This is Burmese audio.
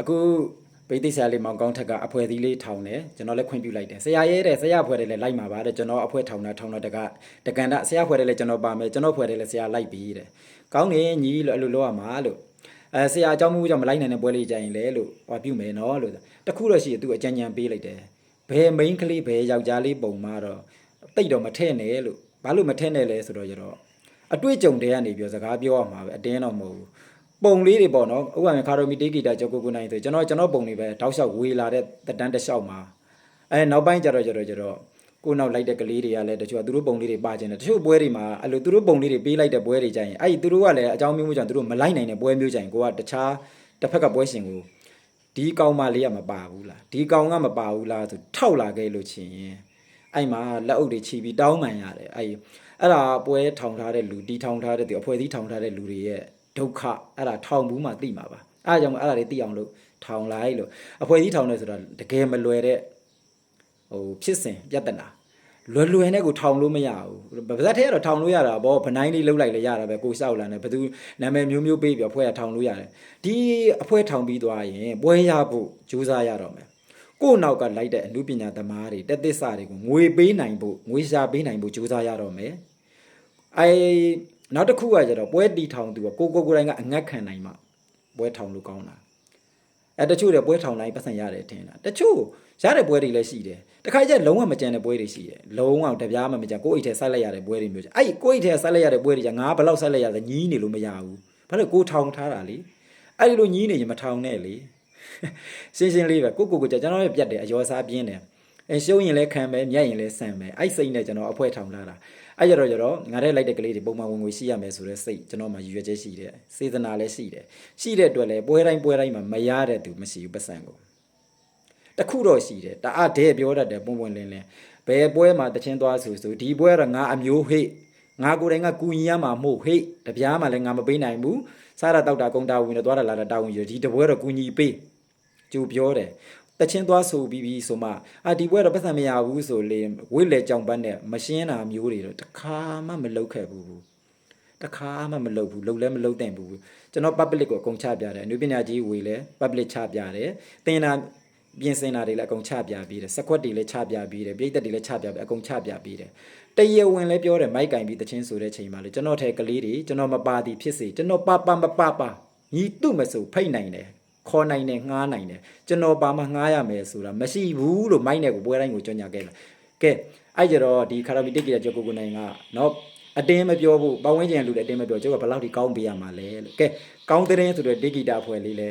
အခုဗိသိက်ဆရာလေးမောင်ကောင်းထက်ကအဖွဲသီးလေးထောင်တယ်ကျွန်တော်လည်းခွင့်ပြုလိုက်တယ်ဆရာရဲတဲ့ဆရာဖွဲတယ်လည်းလိုက်မှာပါတဲ့ကျွန်တော်အဖွဲထောင်တာထောင်တော့တကတကန်တာဆရာဖွဲတယ်လည်းကျွန်တော်ပါမယ်ကျွန်တော်ဖွဲတယ်လည်းဆရာလိုက်ပြီတဲ့ကောင်းနေညီလို့အဲ့လိုလုပ်ရမှာလို့အဲဆရာအကြောင်းမူကြောင့်မလိုက်နိုင်တဲ့ပွဲလေးကြရင်လေလို့ဟောပြုမယ်နော်လို့တခုတော့ရှိသူအကြံဉာဏ်ပေးလိုက်တယ်ဘယ်မိန်းကလေးဘယ်ယောက်ျားလေးပုံမှာတော့တိတ်တော့မထည့်နဲ့လို့ဘာလို့မထည့်နဲ့လဲဆိုတော့ကျတော့အတွေ့အကြုံတွေကနေပြောစကားပြောရမှာပဲအတင်းတော့မဟုတ်ဘူး ပုံလေးတွေပေါ့နော်ဥပမာခါရိုမီတေးဂီတာကြောက်ကိုကိုနိုင်ဆိုကျွန်တော်ကျွန်တော်ပုံတွေပဲတောက်လျှောက်ဝေလာတဲ့တတန်းတစ်လျှောက်မှာအဲနောက်ပိုင်းကျတော့ကျတော့ကျတော့ကိုနောက်လိုက်တဲ့ကလေးတွေကလည်းတချို့ကသူတို့ပုံလေးတွေပါကျင်တယ်တချို့ပွဲတွေမှာအဲ့လိုသူတို့ပုံလေးတွေပေးလိုက်တဲ့ပွဲတွေကြရင်အဲ့ဒီသူတို့ကလည်းအကြောင်းမျိုးမျိုးကြောင့်သူတို့မလိုက်နိုင်တဲ့ပွဲမျိုးကြရင်ကိုကတခြားတစ်ဖက်ကပွဲရှင်ကိုဒီကောင်မလေးကမပါဘူးလားဒီကောင်ကမပါဘူးလားဆိုထောက်လာခဲ့လို့ချင်းအဲ့မှာလက်အုပ်တွေချီပြီးတောင်းပန်ရတယ်အဲ့အဲ့ဒါပွဲထောင်ထားတဲ့လူတီထောင်ထားတဲ့သူအဖွဲ့အစည်းထောင်ထားတဲ့လူတွေရဲ့ ဒုက္ခအဲ့ဒါထောင်ဘူးမှသိမှာပါအဲ့ဒါကြောင့်မို့အဲ့ဒါတွေသိအောင်လို့ထောင်လိုက်လို့အဖွဲ့ကြီးထောင်နေဆိုတော့တကယ်မလွယ်တဲ့ဟိုဖြစ်စဉ်ပြဿနာလွယ်လွယ်နဲ့ကိုထောင်လို့မရဘူးဗဇက်ထဲကတော့ထောင်လို့ရတာဗောဗနိုင်လေးလှုပ်လိုက်လေရတာပဲကိုစောက်လာနေဘသူနာမည်မျိုးမျိုးပေးပြီးအဖွဲ့ကထောင်လို့ရတယ်ဒီအဖွဲ့ထောင်ပြီးသွားရင်ပွဲရဖို့ကြိုးစားရတော့မယ်ကို့နောက်ကလိုက်တဲ့အမှုပညာသမားတွေတက်သစ္စာတွေကိုငွေပေးနိုင်ဖို့ငွေရှာပေးနိုင်ဖို့ကြိုးစားရတော့မယ်အဲ နောက်တစ်ခုကကျတော့ပွဲတီထောင်သူကကိုကိုကိုယ်တိုင်ကအငတ်ခံနိုင်မှပွဲထောင်လို့ကောင်းတာအဲတချို့တွေပွဲထောင်တိုင်းပတ်စံရတယ်ထင်တာတချို့ရတဲ့ပွဲတွေလည်းရှိတယ်တခါကျလုံးဝမကြံတဲ့ပွဲတွေရှိတယ်လုံးဝတပြားမှမကြံကိုယ့်အိတ်ထဲဆက်လိုက်ရတဲ့ပွဲတွေမျိုးကြအဲ့ကိုယ့်အိတ်ထဲဆက်လိုက်ရတဲ့ပွဲတွေကငါဘယ်လောက်ဆက်လိုက်ရလဲညီးနေလို့မရဘူးဘာလို့ကိုထောင်ထားတာလေအဲ့ဒီလိုညီးနေရင်မထောင်နဲ့လေရှင်းရှင်းလေးပဲကိုကိုကိုကျွန်တော်ရဲ့ပြတ်တယ်အယောစားပြင်းတယ် အဲရှုံးရင်လည်းခံမယ်မြတ်ရင်လည်းဆန်မယ်အဲ့စိတ်နဲ့ကျွန်တော်အဖွဲထောင်လာတာအဲ့ကြတော့ကြတော့ငါတဲ့လိုက်တဲ့ကလေးတွေပုံမှန်ဝင်ငွေရှိရမယ်ဆိုတဲ့စိတ်ကျွန်တော်မှရည်ရွယ်ချက်ရှိတယ်စေတနာလည်းရှိတယ်ရှိတဲ့အတွက်လည်းပွဲတိုင်းပွဲတိုင်းမှာမရတဲ့သူမရှိဘူးပတ်စံကိုတခုတော့ရှိတယ်တအားဒဲပြောတတ်တယ်ပုံပွင့်လင်းလင်းဘယ်ပွဲမှာတချင်းသွားဆိုဆိုဒီပွဲကတော့ငါအမျိုးဟိတ်ငါကိုယ်တိုင်ကကူညီရမှာမို့ဟိတ်တပြားမှလည်းငါမပေးနိုင်ဘူးစားရတောက်တာကုန်းတာဝင်တော့သွားတာလာတာတာဝန်ယူဒီတပွဲတော့ကူညီပေးကျူပြောတယ် တချင်းသွားဆိုပြီးပြီးဆိုမှအာဒီပွဲတော့ပတ်စံမရဘူးဆိုလေဝိလေကြောင်ပတ်နဲ့မရှင်းတာမျိုးတွေတော့တခါမှမလုပ်ခဲ့ဘူးတခါမှမလုပ်ဘူးလုပ်လည်းမလုပ်တဲ့ဘူးကျွန်တော် public ကိုအကုန်ချပြတယ်အနုပညာကြီးဝေလဲ public ချပြတယ်တင်တာပြင်ဆင်တာတွေလည်းအကုန်ချပြပြီးတယ်စကွက်တွေလည်းချပြပြီးတယ်ပြိသက်တွေလည်းချပြပြီးအကုန်ချပြပြီးတယ်တရဝင်လည်းပြောတယ်မိုက်ကင်ပြီးတချင်းဆိုတဲ့ချိန်မှာလေကျွန်တော်ထဲကလေးတွေကျွန်တော်မပါသည်ဖြစ်စေကျွန်တော်ပါပါမပါပါညီတုမဆိုဖိတ်နိုင်တယ် ခေါ်နိုင်တယ်ငှားနိုင်တယ်ကျွန်တော်ပါမငှားရမယ်ဆိုတာမရှိဘူးလို့မိုက်နဲ့ကိုပွဲတိုင်းကိုကြော်ညာခဲ့တယ်ကဲအဲ့ကြတော့ဒီခါရမီတိတ်ကြီးကြောက်ကိုကိုနိုင်ကနော်အတင်းမပြောဘူးပဝင်းကျင်လူတဲ့အတင်းမပြောကျုပ်ကဘယ်လောက်ထိကောင်းပေးရမှာလဲလို့ကဲကောင်းတဲ့ရင်ဆိုတော့ဒီဂီတာဖွဲ့လေးလဲ